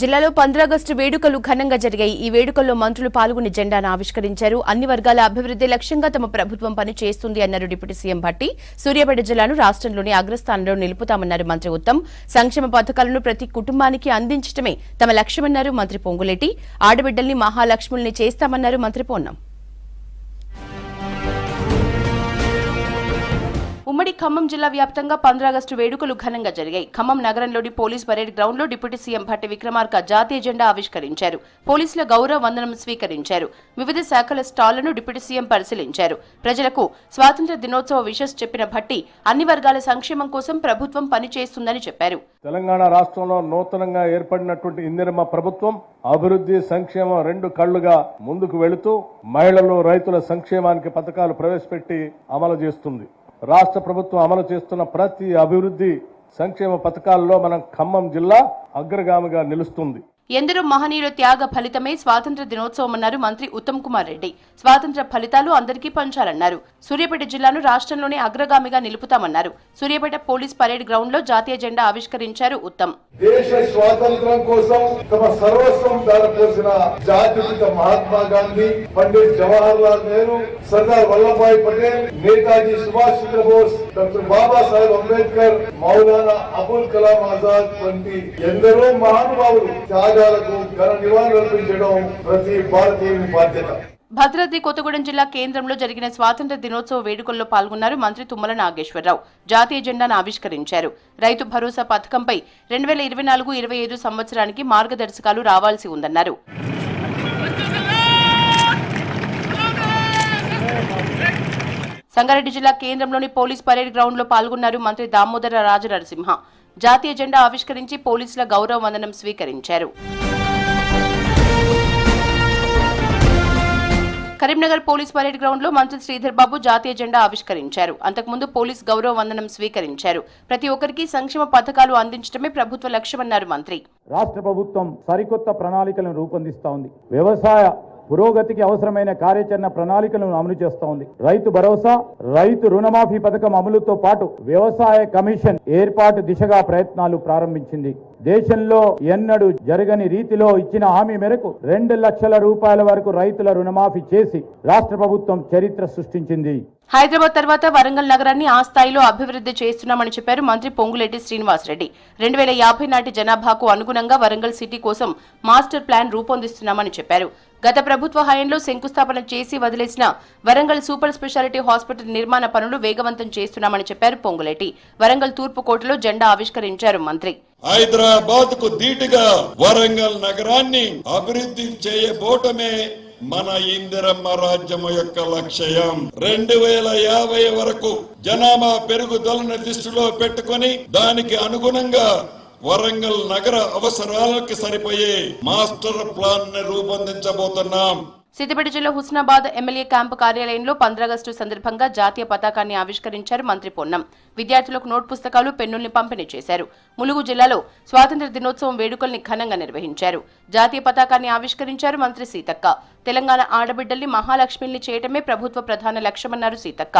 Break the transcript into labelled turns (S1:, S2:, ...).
S1: జిల్లాలో పంద్రాగస్టు వేడుకలు ఘనంగా జరిగాయి. ఈ వేడుకల్లో మంత్రులు పాల్గొని జెండాను ఆవిష్కరించారు. అన్ని వర్గాల అభివృద్ధి లక్ష్యంగా తమ ప్రభుత్వం పనిచేస్తుంది అన్నారు డిప్యూటీ సీఎం భట్టి. సూర్యాపేట జిల్లాను రాష్ట్రంలోని అగ్రస్థానంలో నిలుపుతామన్నారు మంత్రి ఉత్తమ్. సంక్షేమ పథకాలను ప్రతి కుటుంబానికి అందించడమే తమ లక్ష్యమన్నారు మంత్రి పొంగులేటి. ఆడబిడ్డల్ని మహాలక్ష్ముల్ని చేస్తామన్నారు మంత్రి పొన్నం. ఉమ్మడి ఖమ్మం జిల్లా వ్యాప్తంగా పంద్రాగస్టు వేడుకలు ఘనంగా జరిగాయి. ఖమ్మం నగరంలోని పోలీస్ పరేడ్ గ్రౌండ్లో డిప్యూటీ సీఎం భట్టి విక్రమార్క జాతీయ జెండా ఆవిష్కరించారు. పోలీసుల గౌరవ వందనం స్వీకరించారు. వివిధ శాఖల స్టాళ్ళను డిప్యూటీ సీఎం పరిశీలించారు. ప్రజలకు స్వాతంత్ర దినోత్సవ విషస్ చెప్పిన భట్టి అన్ని వర్గాల సంక్షేమం కోసం ప్రభుత్వం పనిచేస్తుందని చెప్పారు.
S2: తెలంగాణ రాష్ట్రంలో నూతనంగా ఏర్పడినటువంటి ఇందిరమ్మ ప్రభుత్వం అభివృద్ధి సంక్షేమం రెండు కళ్ళుగా ముందుకు వెళుతూ మహిళలు రైతుల సంక్షేమానికి పథకాలు ప్రవేశపెట్టి అమలు చేస్తుంది. రాష్ట్ర ప్రభుత్వం అమలు చేస్తున్న ప్రతి అభివృద్ధి సంక్షేమ పథకాల్లో మనం ఖమ్మం జిల్లా అగ్రగామిగా నిలుస్తుంది.
S1: ఎందరో మహనీయుల త్యాగ ఫలితమే స్వాతంత్ర దినోత్సవం అన్నారు మంత్రి ఉత్తమ్ కుమార్ రెడ్డి. స్వాతంత్ర ఫలితాలు అందరికీ పంచాలన్నారు. సూర్యాపేట జిల్లాను రాష్ట్రంలోనే అగ్రగామిగా నిలుపుతామన్నారు. సూర్యాపేట పోలీస్ పరేడ్ గ్రౌండ్లో జాతీయ జెండా ఆవిష్కరించారు ఉత్తమ్.
S3: దేశ స్వాతంత్రం కోసం తమ సర్వస్వం దారిపోసిన జాతిపిత మహాత్మా గాంధీ పండిట్ జవహర్ లాల్ నెహ్రూ సర్దార్ వల్లభాయ్ పటేల్ నేతాజీ సుభాష్ చంద్రబోస్ డాక్టర్ బాబాసాహెబ్ అంబేద్కర్ మౌలానా అబుల్ కలాం ఆజాద్ వంటి ఎందరో మహానుభావులు త్యాగాలకు ఘన నివాళులర్పించడం ప్రతి భారతీయుని బాధ్యత.
S1: భద్రాద్రి కొత్తగూడెం జిల్లా కేంద్రంలో జరిగిన స్వాతంత్ర దినోత్సవ వేడుకల్లో పాల్గొన్నారు మంత్రి తుమ్మల నాగేశ్వరరావు. జాతీయ జెండాను ఆవిష్కరించారు. రైతు భరోసా పథకంపై రెండు వేల ఇరవై నాలుగు ఇరవై ఐదు సంవత్సరానికి మార్గదర్శకాలు రావాల్సి ఉందన్నారు. సంగారెడ్డి జిల్లా కేంద్రంలోని పోలీస్ పరేడ్ గ్రౌండ్లో పాల్గొన్నారు మంత్రి దామోదర రాజ నరసింహ జాతీయ జెండా ఆవిష్కరించి పోలీసుల గౌరవ వందనం స్వీకరించారు. కరీంనగర్ పోలీస్ పరేడ్ గ్రౌండ్లో మంత్రి శ్రీధర్ బాబు జాతీయ జెండా ఆవిష్కరించారు. అంతకుముందు పోలీస్ గౌరవ వందనం స్వీకరించారు. ప్రతి ఒక్కరికి సంక్షేమ పథకాలు అందించడమే ప్రభుత్వ లక్ష్యమన్నారు మంత్రి.
S4: రాష్ట్ర ప్రభుత్వం సరికొత్త ప్రణాళికలను రూపొందిస్తోంది వ్యవసాయ పురోగతికి అవసరమైన కార్యాచరణ ప్రణాళికలను అమలు చేస్తా ఉంది. రైతు భరోసా రైతు రుణమాఫీ పథకం అమలుతో పాటు వ్యవసాయ కమిషన్ ఏర్పాటు దిశగా ప్రయత్నాలు ప్రారంభించింది. దేశంలో ఎన్నడూ జరగని రీతిలో ఇచ్చిన హామీ మేరకు రెండు లక్షల రూపాయల వరకు రైతుల రుణమాఫీ చేసి రాష్ట్ర ప్రభుత్వం చరిత్ర సృష్టించింది.
S1: హైదరాబాద్ తర్వాత వరంగల్ నగరాన్ని ఆ స్థాయిలో అభివృద్ధి చేస్తున్నామని చెప్పారు మంత్రి పొంగులేటి శ్రీనివాసరెడ్డి. రెండు వేల యాభై నాటి జనాభాకు అనుగుణంగా వరంగల్ సిటీ కోసం మాస్టర్ ప్లాన్ రూపొందిస్తున్నామని చెప్పారు. గత ప్రభుత్వ హయాంలో శంకుస్థాపన చేసి వదిలేసిన వరంగల్ సూపర్ స్పెషాలిటీ హాస్పిటల్ నిర్మాణ పనులు వేగవంతం చేస్తున్నామని చెప్పారు పొంగులేటి. వరంగల్ తూర్పు కోటలో జెండా ఆవిష్కరించారు మంత్రి.
S5: హైదరాబాద్కు ధీటుగా వరంగల్ నగరాన్ని అభివృద్ధి చేయబోటమే మన ఇందిరమ్మ రాజ్యము యొక్క లక్ష్యం. రెండు వేల యాభై వరకు జనాభా పెరుగుదలను దృష్టిలో పెట్టుకొని దానికి అనుగుణంగా వరంగల్ నగర అవసరాలకు సరిపోయే మాస్టర్ ప్లాన్ని రూపొందించబోతున్నాం.
S1: సిద్దిపేట జిల్లా హుస్నాబాద్ ఎమ్మెల్యే క్యాంపు కార్యాలయంలో పంద్రాగస్టు సందర్భంగా జాతీయ పతాకాన్ని ఆవిష్కరించారు మంత్రి పొన్నం. విద్యార్థులకు నోట్ పుస్తకాలు పెన్నుల్ని పంపిణీ చేశారు. ములుగు జిల్లాలో స్వాతంత్ర దినోత్సవం వేడుకల్ని ఘనంగా నిర్వహించారు. జాతీయ పతాకాన్ని ఆవిష్కరించారు మంత్రి సీతక్క. తెలంగాణ ఆడబిడ్డల్ని మహాలక్ష్మిల్ని చేయటమే ప్రభుత్వ ప్రధాన లక్ష్యమన్నారు సీతక్క.